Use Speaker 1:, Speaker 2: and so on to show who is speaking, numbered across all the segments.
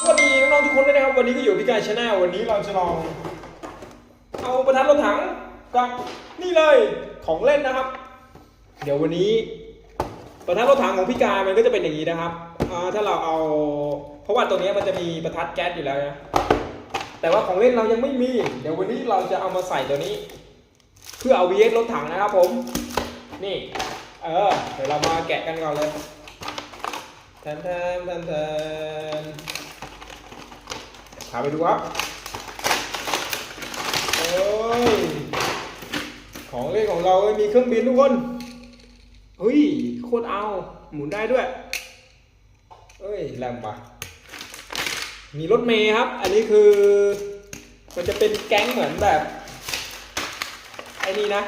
Speaker 1: สวัสดีน้องๆทุกคนด้วยนะครับ วันนี้ก็อยู่พี่กายชาแนลวันนี้เราจะลอง เอาประทัดรถถังกับนี่เลยของเล่นนะครับ เดี๋ยววันนี้ ประทัดรถถังของพี่กายมันก็จะเป็นอย่างนี้นะครับอ่าถ้าเราเอา เพราะว่าตัวเนี้ยมันจะมีประทัดแก๊สอยู่แล้วนะ แต่ว่าของเล่นเรายังไม่มี เดี๋ยววันนี้เราจะเอามาใส่ตัวนี้ เพื่อเอา VS รถถังนะครับผม นี่ เออ เดี๋ยวเรามาแกะกันก่อนเลยแทนแทนแทนแทนพาไปดูครับ โอ้ย ของเล่นของเราเมีเครื่องบินทุกคนเฮ้ย โคตรเอา หมุนได้ด้วย เอ้ย แรงปะ มีรถเมย์ครับ อันนี้คือมันจะเป็นแก๊งเหมือนแบบ ไอ้นี่นะ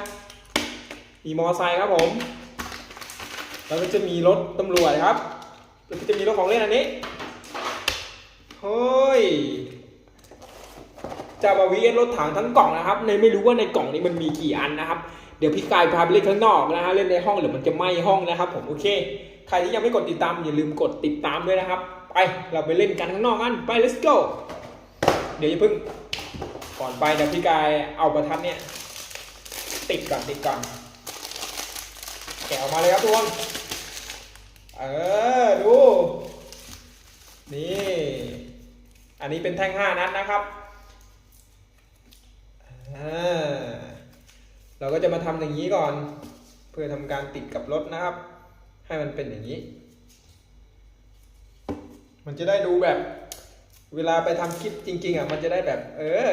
Speaker 1: มีมอไซค์ครับผม แล้วก็จะมีรถตำรวจครับ แล้วก็จะมีรถของเล่นอันนี้ เฮ้ยจะมาวีเอรถถังทั้งกล่องนะครับ ในไม่รู้ว่าในกล่องนี้มันมีกี่อันนะครับ เดี๋ยวพี่กายพาไปเล่นข้างนอกนะฮะ เล่นในห้องเดี๋ยวมันจะไหม้ห้องนะครับ ผม โอเค ใครที่ยังไม่กดติดตามอย่าลืมกดติดตามด้วยนะครับ ไปเราไปเล่นกันข้างนอกกันไป let's go เดี๋ยวอย่าพิ่งก่อนไปเดี๋ยวพี่กายเอาประทัดเนี่ย ติดก่อนติดก่อนแกะออกมาเลยครับทุกคนเออดู นี่ อันนี้เป็นแท่งห้านัดนะครับเราก็จะมาทำอย่างนี้ก่อน เพื่อทำการติดกับรถนะครับ ให้มันเป็นอย่างนี้ มันจะได้ดูแบบ เวลาไปทำคลิปจริง ๆอะมันจะได้แบบ เออ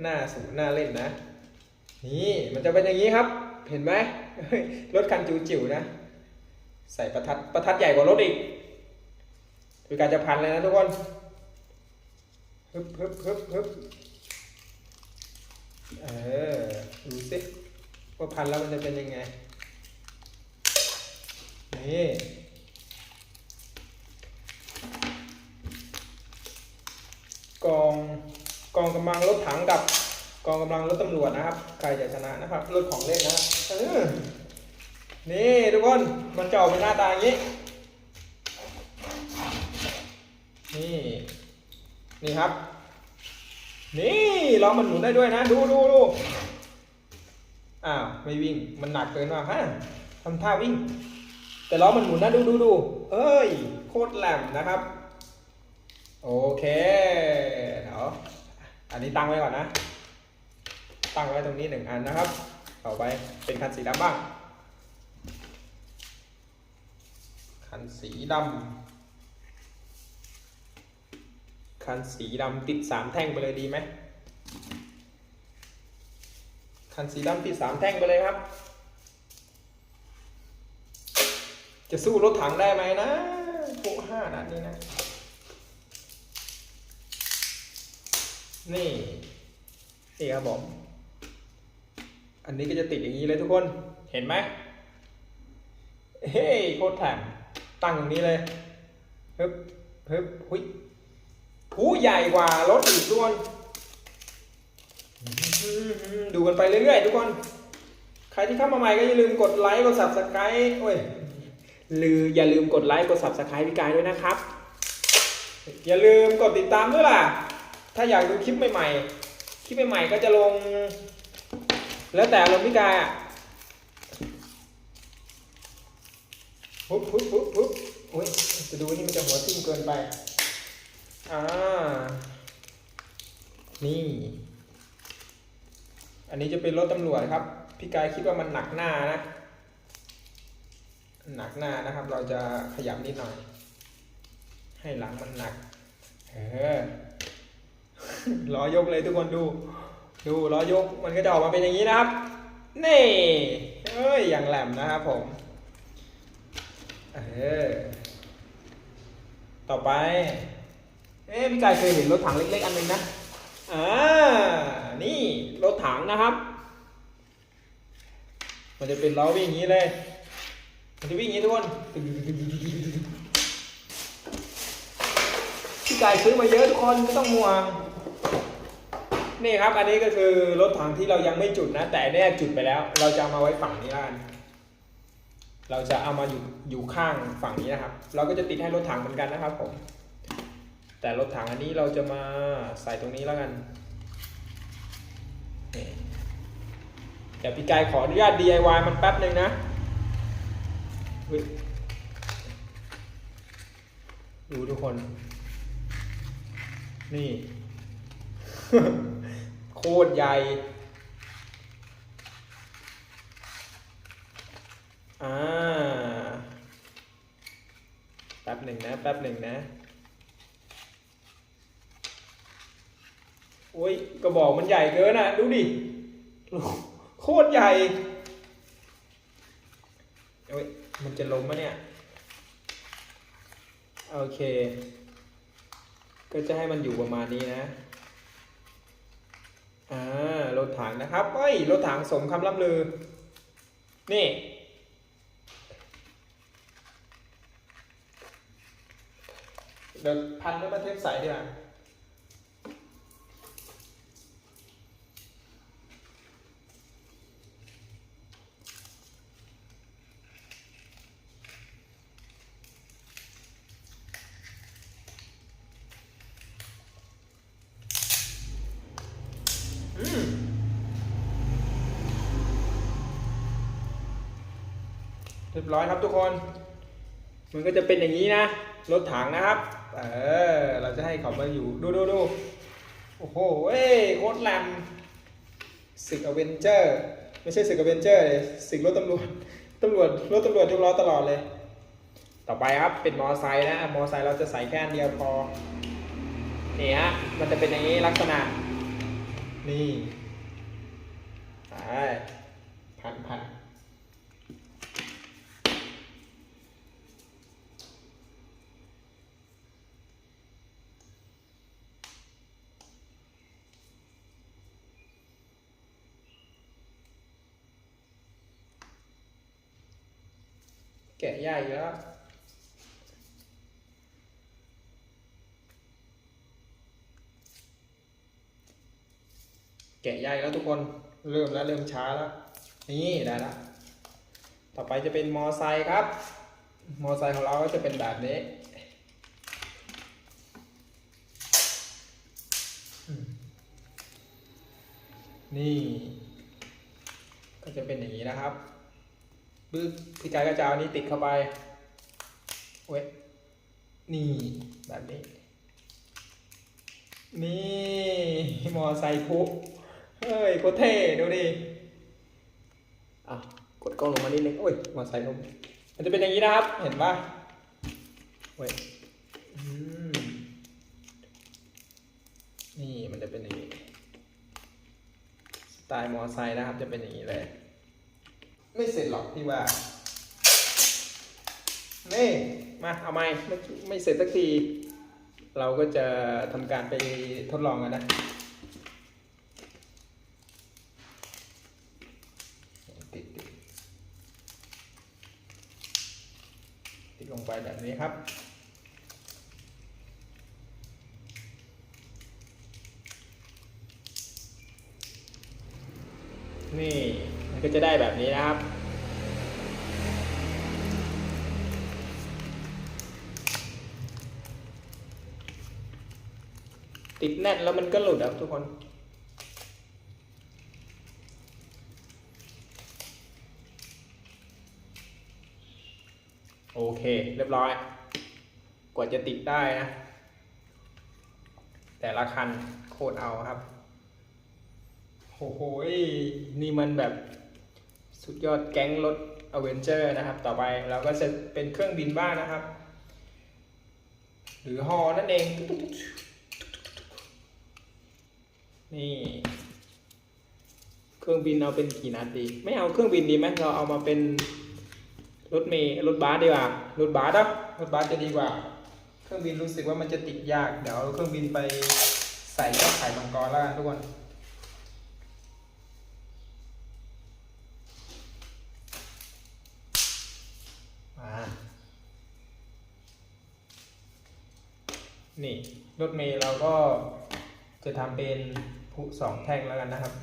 Speaker 1: หน้าสูงหน้าเล่นนะ นี่มันจะเป็นอย่างนี้ครับ เห็นไหมรถคันจิ๋วๆนะ ใส่ประทัดประทัดใหญ่กว่ารถอีกคือการจะพันเลยนะทุกคนฮึบฮึบฮึบฮึบเออดูสิว่าพันแล้วมันจะเป็นยังไงนี่ องกองกำลังรถถังกับกองกำลังรถตำรวจนะครับ ใครจะชนะนะครับรถของเล่นนะออนี่ทุกคนมันจะออกเป็นหน้าตาอย่างนี้ นี่นี่ครับ นี่ล้อมันหมุนได้ด้วยนะ ดูดูดูอ้าวไม่วิ่งมันหนักเกินว่ะฮะทำท่าวิ่ง แต่ล้อมันหมุนนะดูดูดูเอ้ย โคตรแหลมนะครับ โอเคเดี๋ยวอันนี้ตั้งไว้ก่อนนะ ตั้งไว้ตรงนี้หนึ่งอันนะครับ ต่อไปเป็นคันสีดำบ้าง คันสีดำคันสีดำติดสามแท่งไปเลยดีไหมคันสีดำติดสามแท่งไปเลยครับ จะสู้รถถังได้ไหมนะพวกห้านัดนี้นะ นี่ นี่ครับผม อันนี้ก็จะติดอย่างนี้เลยทุกคน เห็นไหมเฮ้ยโคตรแถมตั้งตรงนี้เลยฮึบฮึบหุยหูใหญ่กว่ารถอีกทุกคนดูกันไปเรื่อยๆทุกคน ใครที่เข้ามาใหม่ก็อย่าลืมกดไลค์กด subscribe โอ้ยลืออย่าลืมกดไลค์กด subscribe พี่กายด้วยนะครับ อย่าลืมกดติดตามด้วยล่ะ ถ้าอยากดูคลิปใหม่ๆ คลิปใหม่ๆก็จะลง แล้วแต่ลงพี่กายอะปุ๊บปุ๊บปุ๊บปุ๊บโอ้ยจะดูนี่มันจะหัวทิ่มเกินไป อ่า นี่ อันนี้จะเป็นรถตำรวจครับ พี่กายคิดว่ามันหนักหน้านะ หนักหน้านะครับ เราจะขยับนิดหน่อย ให้หลังมันหนัก เออ ล้อยกเลยทุกคนดู ดูล้อยกมันก็จะออกมาเป็นอย่างนี้นะครับ นี่เอ้ยอย่างแหลมนะครับผมเออต่อไปเอ๊ะพี่กายเคยเห็นรถถังเล็กๆอันหนึ่งนะอ่านี่รถถังนะครับ มันจะเป็นล้อวิ่งอย่างนี้เลย มันจะวิ่งอย่างนี้ทุกคนพี่กายซื้อมาเยอะทุกคนไม่ต้องห่วง นี่ครับอันนี้ก็คือรถถังที่เรายังไม่จุดนะ แต่เนี่ยจุดไปแล้ว เราจะเอามาไว้ฝั่งนี้ละกันเราจะเอามาอยู่อยู่ข้างฝั่งนี้นะครับ เราก็จะติดให้รถถังเหมือนกันนะครับผมแต่รถถังอันนี้เราจะมาใส่ตรงนี้แล้วกันเดี๋ยวพี่กายขออนุญาต DIY มันแป๊บหนึ่งนะดูทุกคน นี่ โคตรใหญ่อ่าแป๊บหนึ่งนะแป๊บหนึ่งนะโอ้ยกระบอกมันใหญ่เกินอะ ดูดิ โคตรใหญ่โอ้ยมันจะลงมะเนี่ย โอเค ก็จะให้มันอยู่ประมาณนี้นะ อ่ารถถังนะครับเฮ้ยรถถังสมคำล่ำลือ นี่ เดี๋ยวพันด้วยมาเทปใสดีกว่า ร้อยครับทุกคน มันก็จะเป็นอย่างนี้นะ รถถังนะครับ เออ เราจะให้เขามาอยู่ ดูดูดูโอ้โหเอ้ยโคตรแรมศึกอเวนเจอร์ ไม่ใช่ศึกอเวนเจอร์เลยศึกรถตำรวจ ตำรวจ รถตำรวจยกล้อตลอดเลย ต่อไปครับ เป็นมอไซค์นะ มอไซค์เราจะใส่แค่อันเดียวพอ นี่ฮะ มันจะเป็นอย่างนี้ลักษณะ นี่ไปพันพัน แกะยากอยู่แล้วแกะยแล้วทุกคนเริ่มแล้วเริ่มช้าแล้ว นี่ได้แล้วต่อไปจะเป็นมอไซค์ครับ มอไซค์ของเราก็จะเป็นแบบนี้นี่ ก็จะเป็นอย่างนี้นะครับ บึ้กพี่กายก็จะเอาอันนี้ติดเข้าไปเว้ยนี่แบบนี้ นี่มอไซค์คุเฮ้ยโคตรเท่ดูดิอะกดกล้องลงมานิดนึงโอ้ยมอไซค์ลงมันจะเป็นอย่างนี้นะครับ เห็นปะเว้ยอืมนี่มันจะเป็นอย่างนี้ สไตล์มอไซค์นะครับ จะเป็นอย่างนี้เลย ไม่เสร็จหรอกพี่ว่า นี่มาเอาไม่ไม่ไม่เสร็จสักที เราก็จะทำการไปทดลองกันนะติดติดติดลงไปแบบนี้ครับนี่มันก็จะได้แบบนี้นะครับ ติดแน่นแล้วมันก็หลุดครับทุกคน โอเค เรียบร้อย กว่าจะติดได้นะ แต่ละคันโคตรเอาครับ โอ้โห นี่มันแบบสุดยอดแก๊งรถอเวนเจอร์นะครับ ต่อไปเราก็จะเป็นเครื่องบินบ้างนะครับ หรือฮอนั่นเอง นี่ เครื่องบินเอาเป็นกี่นัดดี ไม่เอาเครื่องบินดีไหมเราเอามาเป็นรถเมล์รถบัสดีกว่ารถบัสอะรถบัสจะดีกว่า เครื่องบินรู้สึกว่ามันจะติดยาก เดี๋ยวเอาเครื่องบินไปใส่กับไข่มังกรแล้วกันทุกคนอ่านี่รถเมล์เราก็จะทำเป็น พลุสองแท่งแล้วกันนะครับ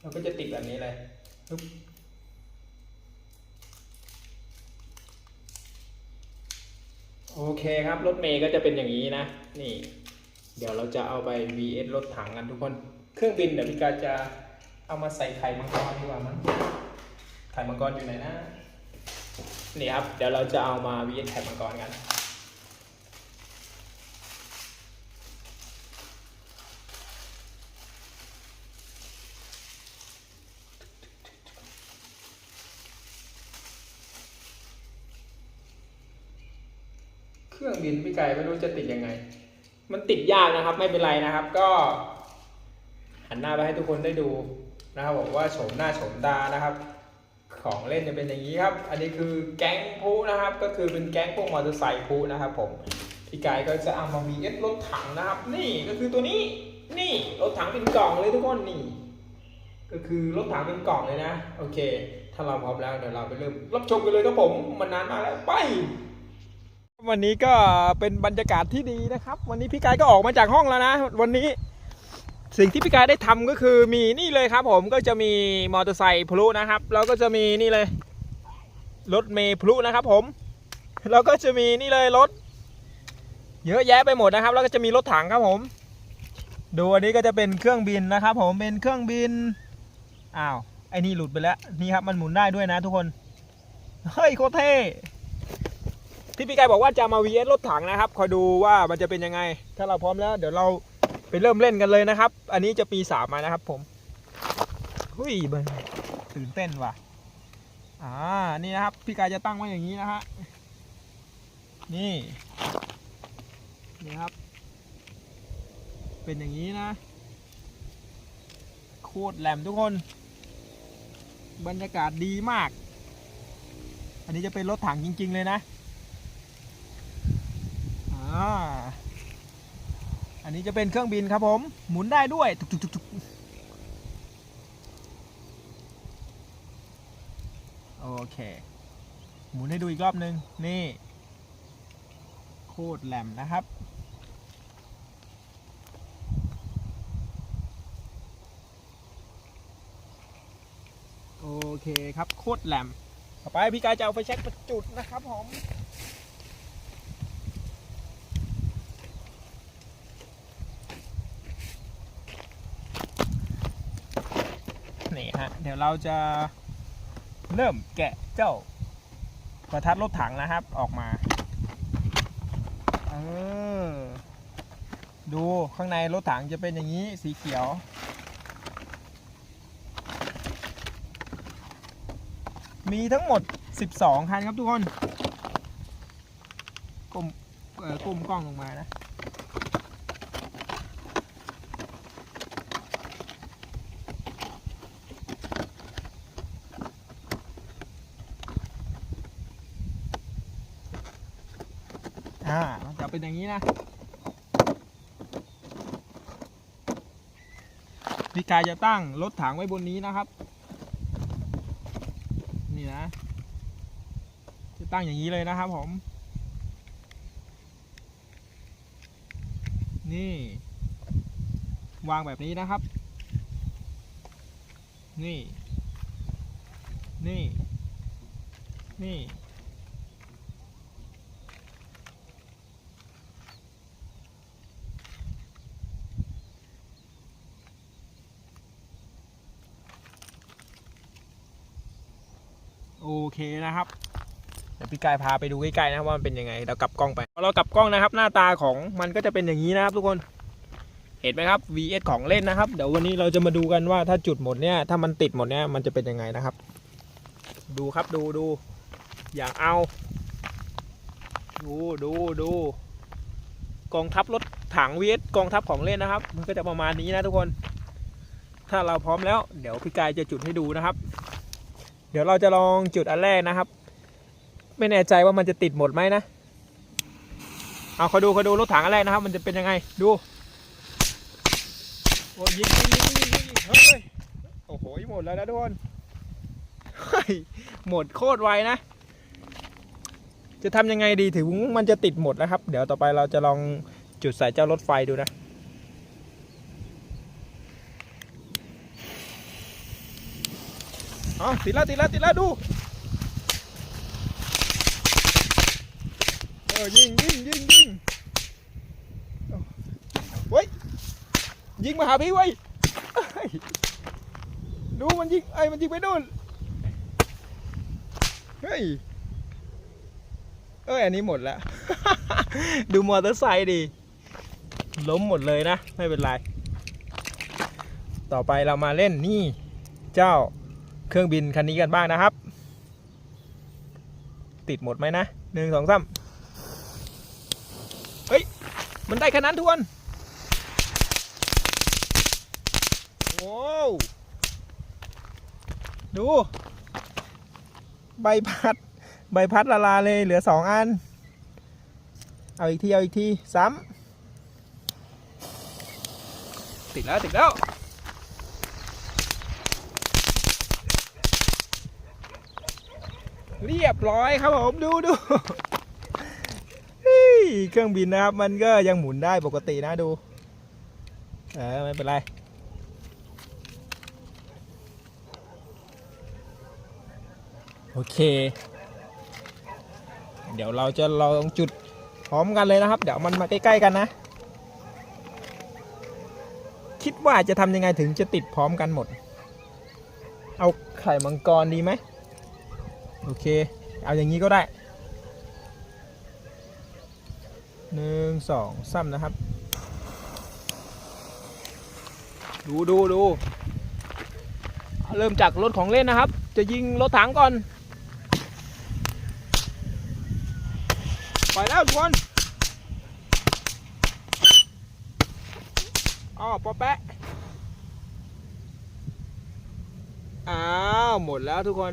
Speaker 1: เราก็จะติดแบบนี้เลยปึ๊บโอเคครับ รถเมย์ก็จะเป็นอย่างนี้นะ นี่ เดี๋ยวเราจะเอาไป VS รถถังกันทุกคน เครื่องบินเดี๋ยวพี่กาจะ เอามาใส่ไข่มังกรดีกว่ามั้งไข่มังกรอยู่ไหนนะนี่ครับ เดี๋ยวเราจะเอามา VS ไข่มังกรกันเครื่องบินพี่ไก่ไม่รู้จะติดยังไง มันติดยากนะครับ ไม่เป็นไรนะครับ ก็หันหน้าไปให้ทุกคนได้ดู นะครับบอกว่าโฉมหน้าโฉมตานะครับ ของเล่นจะเป็นอย่างนี้ครับ อันนี้คือแก๊งพูนะครับ ก็คือเป็นแก๊งพวกมอเตอร์ไซค์พูนะครับ ผมพี่ไก่ก็จะเอามา VS รถถังนะครับ นี่ก็คือตัวนี้นี่รถถังเป็นกล่องเลยทุกคนนี่ ก็คือรถถังเป็นกล่องเลยนะ โอเค ถ้าเราพร้อมแล้วเดี๋ยวเราไปเริ่มรับชมกันเลยครับผมมันนานมากแล้วไปวันนี้ก็เป็นบรรยากาศที่ดีนะครับ วันนี้พี่กายก็ออกมาจากห้องแล้วนะ วันนี้ สิ่งที่พี่กายได้ทำก็คือมีนี่เลยครับ ผมก็จะมีมอเตอร์ไซค์พลุนะครับ แล้วก็จะมีนี่เลยรถเมย์พลุนะครับ ผม แล้วก็จะมีนี่เลยรถ เยอะแยะไปหมดนะครับ แล้วก็จะมีรถถังครับผม ดูอันนี้ก็จะเป็นเครื่องบินนะครับ ผมเป็นเครื่องบินอ้าวไอ้นี่หลุดไปแล้วนี่ครับมันหมุนได้ด้วยนะทุกคนเฮ้ยโคตรเท่ที่พี่กายบอกว่าจะมา VS รถถังนะครับ คอยดูว่ามันจะเป็นยังไง ถ้าเราพร้อมแล้ว เดี๋ยวเรา ไปเริ่มเล่นกันเลยนะครับ อันนี้จะปีสามมานะครับ ผมหุยเบิร์นตื่นเต้นว่ะ อ่า นี่นะครับ พี่กายจะตั้งไว้อย่างนี้นะฮะ นี่ นี่ครับ เป็นอย่างนี้นะ โคตรแหลมทุกคน บรรยากาศดีมาก อันนี้จะเป็นรถถังจริง ๆ เลยนะ อ่า อั นนี้จะเป็นเครื่องบินครับผม หมุนได้ด้วยทุกทุกทุกทุกโอเค หมุนให้ดูอีกรอบนึง นี่ โคตรแหลมนะครับโอเคครับโคตรแหลมต่อไปพี่กายจะเอาไฟแช็กประจุดนะครับผม นี่ฮะ เดี๋ยวเราจะเริ่มแกะเจ้าประทัดรถถังนะครับออกมาเออดูข้างในรถถังจะเป็นอย่างนี้สีเขียว มีทั้งหมด 12 คันครับทุกคนกลมเอ่อกลมกล้องลงมานะ อ่ามันจะ เป็นอย่างนี้นะพี่กายจะตั้งรถถังไว้บนนี้นะครับ นี่นะ จะตั้งอย่างนี้เลยนะครับผม นี่ วางแบบนี้นะครับ นี่ นี่ นี่ เคนะครับเดี๋ยวพี่กายพาไปดูใกล้ๆนะครับว่ามันเป็นยังไงเรากลับกล้องไปพอเรากลับกล้องนะครับ หน้าตาของมันก็จะเป็นอย่างนี้นะครับ ทุกคนเห็นไหมครับ VS ของเล่นนะครับเดี๋ยววันนี้เราจะมาดูกันว่าถ้าจุดหมดเนี่ยถ้ามันติดหมดเนี่ยมันจะเป็นยังไงนะครับ ดูครับดูดูอย่างเอา ดูดูดูกองทัพรถถัง VS กองทัพของเล่นนะครับ มันก็จะประมาณนี้นะทุกคน ถ้าเราพร้อมแล้ว เดี๋ยวพี่กายจะจุดให้ดูนะครับ เดี๋ยวเราจะลองจุดอันแรกนะครับ ไม่แน่ใจว่ามันจะติดหมดไหมนะ เอาเขาดูเขาดูรถถังอันแรกนะครับ มันจะเป็นยังไงดูโอ้ยิงยิงยิงยิงยิงเฮ้ยโอ้โหหมดแล้วนะทุกคนหมดโคตรไวนะ จะทำยังไงดีถึงมันจะติดหมดนะครับ เดี๋ยวต่อไปเราจะลองจุดใส่เจ้ารถไฟดูนะ เอติดแล้วติดแล้วติดแล้วดูเออยิงยิงยิงยิงเฮ้ยยิงมาหาพี่เว้ยดูมันยิงไอ้มันยิงไปนู่นเฮ้ยเอ้ยอันนี้หมดแล้ว ดูมอเตอร์ไซค์ดิล้มหมดเลยนะ ไม่เป็นไร ต่อไปเรามาเล่นนี่เจ้า เครื่องบินคันนี้กันบ้างนะครับ ติดหมดไหมนะหนึ่งสองสามเฮ้ย มันได้แค่นั้นทวนโอ้วดู ใบพัด ใบพัดละลาเลยเหลือสองอัน เอาอีกที เอาอีกที ซ้ำติดแล้ว ติดแล้ว เรียบร้อยครับผมดูดูเฮ้ยเครื่องบินนะครับ มันก็ยังหมุนได้ปกตินะดู เออไม่เป็นไรโอเค เดี๋ยวเราจะลองจุดพร้อมกันเลยนะครับ เดี๋ยวมันมาใกล้ๆกันนะ คิดว่าจะทำยังไงถึงจะติดพร้อมกันหมด เอาไข่มังกรดีไหม อเค เอาอย่างนี้ก็ได้หนึ่งสองซ้ำนะครับ ดูดูดูเริ่มจากรถของเล่นนะครับ จะยิงรถถังก่อนไปแล้วทุกคนอ๋อปอแปะอ้าว หมดแล้วทุกคน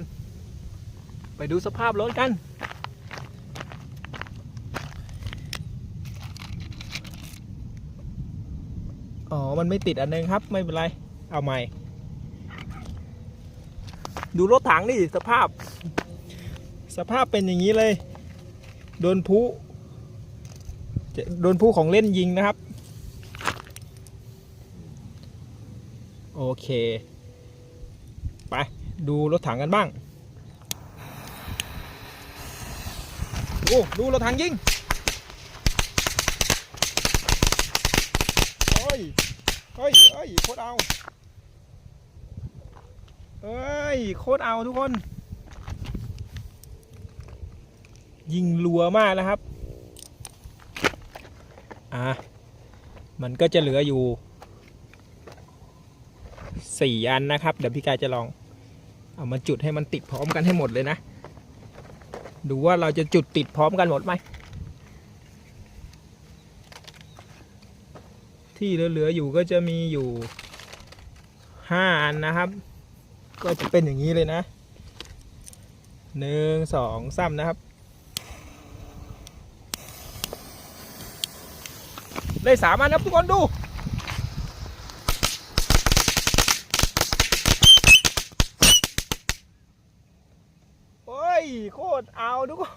Speaker 1: ไปดูสภาพรถกัน อ๋อ มันไม่ติดอันนึงครับ ไม่เป็นไร เอาใหม่ ดูรถถังนี่สภาพ สภาพเป็นอย่างนี้เลย โดนผู้จะโดนผู้ของเล่นยิงนะครับ โอเค ไป ดูรถถังกันบ้าง ดูดูรถถังยิงเฮ้ยเฮ้ยเฮ้ยโคตรเอาเอ้ยโคตรเอาทุกคน ยิงรัวมากนะครับ อะ มันก็จะเหลืออยู่สี่อันนะครับ เดี๋ยวพี่กายจะลอง เอามาจุดให้มันติดพร้อมกันให้หมดเลยนะ ดูว่าเราจะจุดติดพร้อมกันหมดไหม ที่เหลือๆอยู่ก็จะมีอยู่ห้าอันนะครับ ก็จะเป็นอย่างนี้เลยนะหนึ่งสองสามนะครับ ได้สามอันครับทุกคนดู โอ้ย โค ตรเอาทุกคน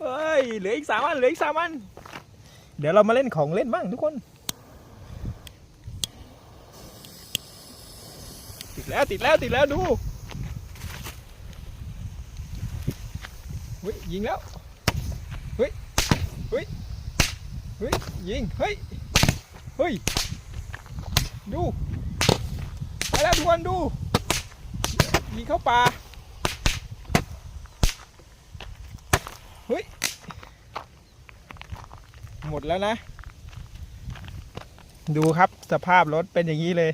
Speaker 1: เฮ้ยเหลืออีกสามอันเหลืออีกสามอันเดี๋ยวเรามาเล่นของเล่นบ้างทุกคนติดแล้วติดแล้วติดแล้วดูเฮ้ยยิงแล้วเฮ้ยเฮ้ยเฮ้ยยิงเฮ้ยเฮ้ยดูไปแล้วทุกคนดูยิงเข้าป่า เฮ้ย หมดแล้วนะ ดูครับสภาพรถเป็นอย่างนี้เลย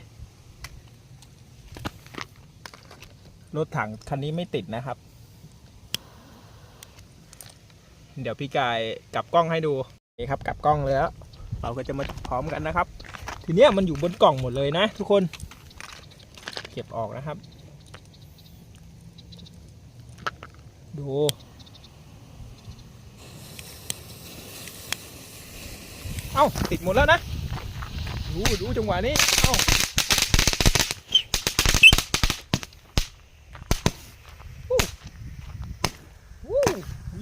Speaker 1: รถถังคันนี้ไม่ติดนะครับ เดี๋ยวพี่กายกลับกล้องให้ดูนี่ครับกลับกล้องเลยแล้ว เราก็จะมาพร้อมกันนะครับ ทีเนี้ยมันอยู่บนกล่องหมดเลยนะ ทุกคน เก็บออกนะครับ ดู เอ้าติดหมดแล้วนะดูดูจังหวะนี้ เอ้า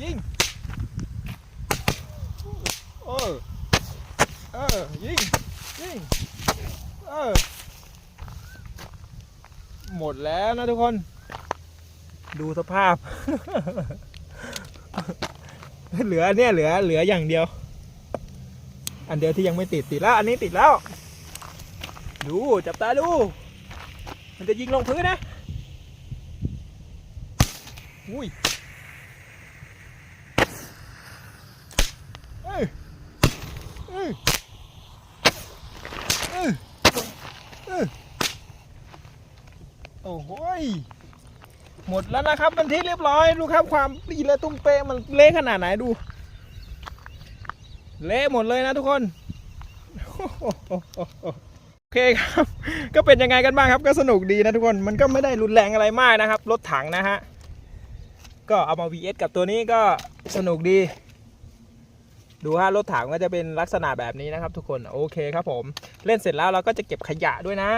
Speaker 1: ยิงเออเออยิงยิงเออหมดแล้วนะทุกคน ดูสภาพ เหลือเนี่ยเหลือเหลืออย่างเดียว อันเดียวที่ยังไม่ติดติดแล้ว อันนี้ติดแล้ว ดูจับตาดู มันจะยิงลงพื้นนะอุ้ยเอ้ยเอ้ยเอ้ยเอ้ยโอ้โหยหมดแล้วนะครับเป็นที่เรียบร้อยดูครับความปีและตุ้มเปะมันเละขนาดไหนดู เละหมดเลยนะทุกคนโอเคครับ ก็เป็นยังไงกันบ้างครับ ก็สนุกดีนะทุกคนมันก็ไม่ได้รุนแรงอะไรมากนะครับ รถถังนะฮะ ก็เอามา VS กับตัวนี้ก็สนุกดี ดูฮะรถถังก็จะเป็นลักษณะแบบนี้นะครับ ทุกคนโอเคครับผม เล่นเสร็จแล้วเราก็จะเก็บขยะด้วยนะ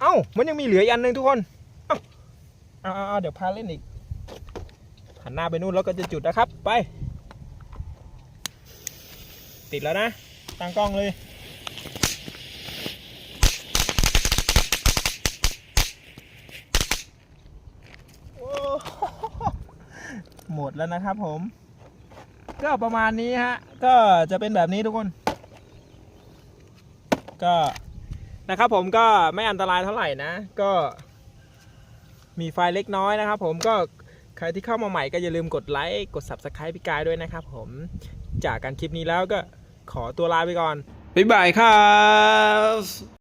Speaker 1: เอ้ามันยังมีเหลืออีกอันหนึงทุกคนเอ้าเอาเอาเอาเดี๋ยวพาเล่นอีกหันหน้าไปนู่นแล้วก็จะจุดนะครับไป ติดแล้วนะ ตั้งกล้องเลย หมดแล้วนะครับผม ก็ประมาณนี้ฮะ ก็จะเป็นแบบนี้ทุกคน ก็นะครับผมก็ไม่อันตรายเท่าไหร่นะ ก็มีไฟเล็กน้อยนะครับผมก็ใครที่เข้ามาใหม่ก็อย่าลืมกดไลค์ กด Subscribe พี่กายด้วยนะครับผม จากการคลิปนี้แล้วก็ขอตัวลาไปก่อนบ๊ายบายครับ